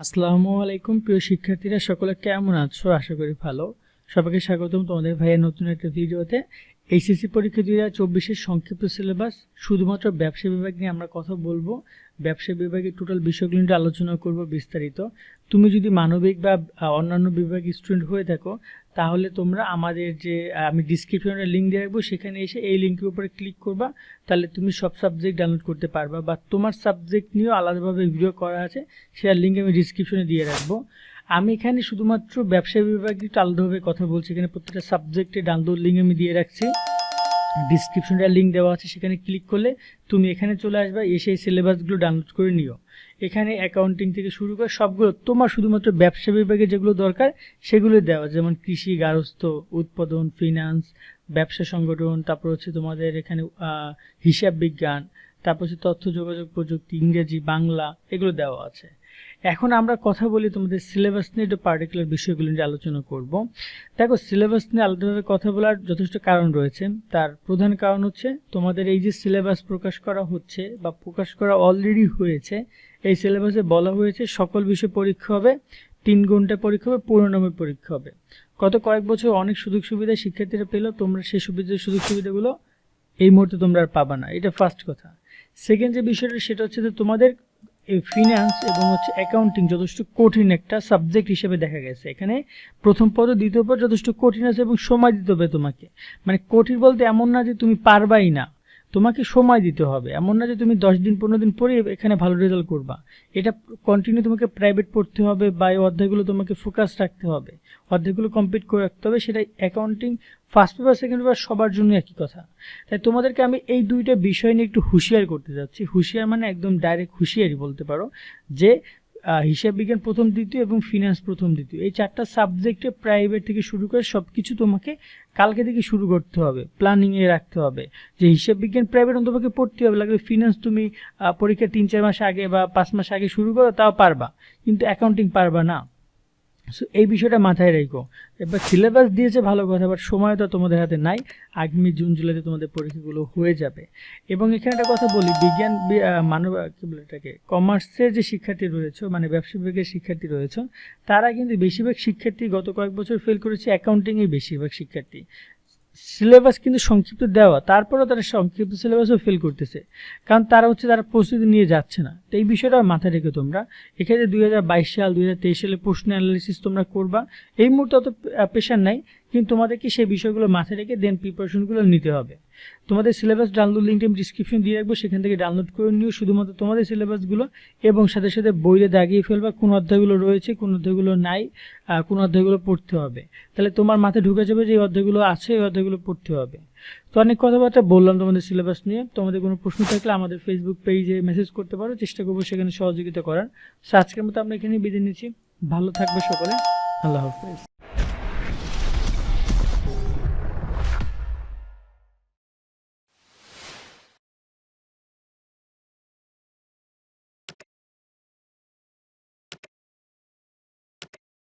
আসসালামু আলাইকুম প্রিয় শিক্ষার্থীরা সকলে কেমন আছো? আশা করি ভালো। সবাইকে স্বাগতম। তোমাদের ভাইয়ের নতুন একটা ভিডিওতে এইচএসসি পরীক্ষা দুই হাজার চব্বিশের সংক্ষিপ্ত সিলেবাস শুধুমাত্র ব্যবসা বিভাগ নিয়ে আমরা কথা বলব। ব্যবসা বিভাগের টোটাল বিষয়গুলি নিয়ে আলোচনা করব বিস্তারিত। তুমি যদি মানবিক বা অন্যান্য বিভাগ স্টুডেন্ট হয়ে থাকো, তাহলে তোমরা আমাদের যে আমি ডিসক্রিপশনে লিঙ্ক দিয়ে রাখব, সেখানে এসে এই লিঙ্কের উপরে ক্লিক করবা। তাহলে তুমি সব সাবজেক্ট ডাউনলোড করতে পারবা। বা তোমার সাবজেক্ট নিয়েও আলাদাভাবে ভিডিও করা আছে সেটার লিঙ্ক আমি ডিসক্রিপশনে দিয়ে রাখব। আমি এখানে শুধুমাত্র ব্যবসা বিভাগে একটু আলাদাভাবে কথা বলছি। এখানে প্রত্যেকটা সাবজেক্টে ডাউনলোড লিঙ্ক আমি দিয়ে রাখছি। ডিসক্রিপশনটা লিঙ্ক দেওয়া আছে, সেখানে ক্লিক করলে তুমি এখানে চলে আসবে, এসে এই সিলেবাসগুলো ডাউনলোড করে নিও। এখানে অ্যাকাউন্টিং থেকে শুরু করে সবগুলো, তোমার শুধুমাত্র ব্যবসা বিভাগে যেগুলো দরকার সেগুলো দেওয়া যেমন কৃষি গার্হস্থ্য উৎপাদন ফিনান্স ব্যবসা সংগঠন, তারপর হচ্ছে তোমাদের এখানে হিসাব বিজ্ঞান, তারপর হচ্ছে তথ্য, যোগাযোগ প্রযুক্তি, ইংরেজি, বাংলা, এগুলো দেওয়া আছে। এখন আমরা কথা বলি তোমাদের সিলেবাস নিয়ে একটু পার্টিকুলার বিষয়গুলো নিয়ে আলোচনা করব। দেখো সিলেবাস নিয়ে আলাদাভাবে কথা বলার যথেষ্ট কারণ রয়েছে। তার প্রধান কারণ হচ্ছে, তোমাদের এই যে সিলেবাস প্রকাশ করা হচ্ছে বা প্রকাশ করা অলরেডি হয়েছে, এই সিলেবাসে বলা হয়েছে সকল বিষয় পরীক্ষা হবে, তিন ঘণ্টা পরীক্ষা হবে পূর্ণনামে পরীক্ষা হবে। গত কয়েক বছর অনেক সুযোগ সুবিধা শিক্ষার্থীরা পেল, তোমরা সেই সুবিধা, সুযোগ সুবিধাগুলো এই মুহূর্তে তোমরা আর পাবা না। এটা ফার্স্ট কথা। সেকেন্ড যে বিষয়টা, সেটা হচ্ছে যে তোমাদের এই ফিনান্স এবং হচ্ছে অ্যাকাউন্টিং যথেষ্ট কঠিন একটা সাবজেক্ট হিসেবে দেখা গেছে। এখানে প্রথম পদ, দ্বিতীয় পদ যথেষ্ট কঠিন আছে এবং সময় দিতে হবে তোমাকে। মানে কঠিন বলতে এমন না যে তুমি পারবাই না। তোমাকে সময় দিতে হবে। এমন না যে তুমি দশ দিন, পনেরো দিন পরে এখানে ভালো রেজাল্ট করবা। এটা কন্টিনিউ তোমাকে প্রাইভেট পড়তে হবে বা এই অধ্যায়গুলো তোমাকে ফোকাস রাখতে হবে। অধ্যায়গুলো কমপ্লিট করে রাখতে হবে। সেটা accounting first paper second paper সবার জন্য একই কথা। তাই তোমাদেরকে আমি এই দুইটা বিষয় নিয়ে একটু হুঁশিয়ার করতে যাচ্ছি। হুঁশিয়ার মানে একদম ডাইরেক্ট হুঁশিয়ারি বলতে পারো যে হিসাব বিজ্ঞান প্রথম, দ্বিতীয় এবং ফিনান্স প্রথম, দ্বিতীয়। এই চারটা সাবজেক্টে প্রাইভেট থেকে শুরু করে সব কিছু তোমাকে কালকে থেকে শুরু করতে হবে প্ল্যানিংয়ে রাখতে হবে। যে হিসাব বিজ্ঞান প্রাইভেট অন্তপক্ষে পড়তে হবে লাগবে ফিনান্স তুমি পরীক্ষা তিন, চার মাস আগে বা পাঁচ মাস আগে শুরু করো, তাও পারবা। কিন্তু অ্যাকাউন্টিং পারবা না। সো এই বিষয়টা মাথায় রেখো। এবার সিলেবাস দিয়েছে ভালো কথা বাট সময় তো তোমাদের হাতে নাই। আগামী জুন, জুলাইতে তোমাদের পরীক্ষাগুলো হয়ে যাবে। এবং এখানে একটা কথা বলি, বিজ্ঞান মানব, কি বলে এটাকে কমার্সের যে শিক্ষার্থী রয়েছে মানে ব্যবসা বিভাগের শিক্ষার্থী রয়েছে, তারা কিন্তু বেশিরভাগ শিক্ষার্থী গত কয়েক বছর ফেল করেছে অ্যাকাউন্টিংয়ে বেশিরভাগ শিক্ষার্থী। সিলেবাস কিন্তু সংক্ষিপ্ত দেওয়া, তারপরেও তারা সংক্ষিপ্ত সিলেবাসও ফেল করতেছে। কারণ তারা হচ্ছে তারা প্রস্তুতি নিয়ে যাচ্ছে না। তো এই বিষয়টা মাথায় রেখে তোমরা। এক্ষেত্রে দুই হাজার বাইশ সাল, দুই হাজার তেইশ সালে প্রশ্ন অ্যানালিসিস তোমরা করবা। এই মুহূর্তে অত প্রেশার নাই। কিন্তু তোমাদেরকে সেই বিষয়গুলো মাথায় রেখে দেন প্রিপারেশনগুলো নিতে হবে। তোমাদের সিলেবাস ডাউনলোড লিঙ্কটা আমি ডিসক্রিপশন দিয়ে রাখব সেখান থেকে ডাউনলোড করে নিও। শুধুমাত্র তোমাদের সিলেবাসগুলো এবং সাথে সাথে বইয়ে দাগিয়ে ফেলবা কোন অধ্যায়গুলো রয়েছে কোন অধ্যায়গুলো নাই কোন অধ্যায়গুলো পড়তে হবে। তাহলে তোমার মাথায় ঢুকে যাবে যে এই অধ্যায়গুলো আছে এই অধ্যায়গুলো পড়তে হবে। তো অনেক কথাবার্তা বললাম তোমাদের সিলেবাস নিয়ে। তোমাদের কোনো প্রশ্ন থাকলে আমাদের ফেসবুক পেজে মেসেজ করতে পারো। চেষ্টা করব সেখানে সহযোগিতা করার। So, আজকের মতো আমরা এখানেই বিদায় নিচ্ছি। ভালো থাকবে সকলে। আল্লাহ হাফেজ।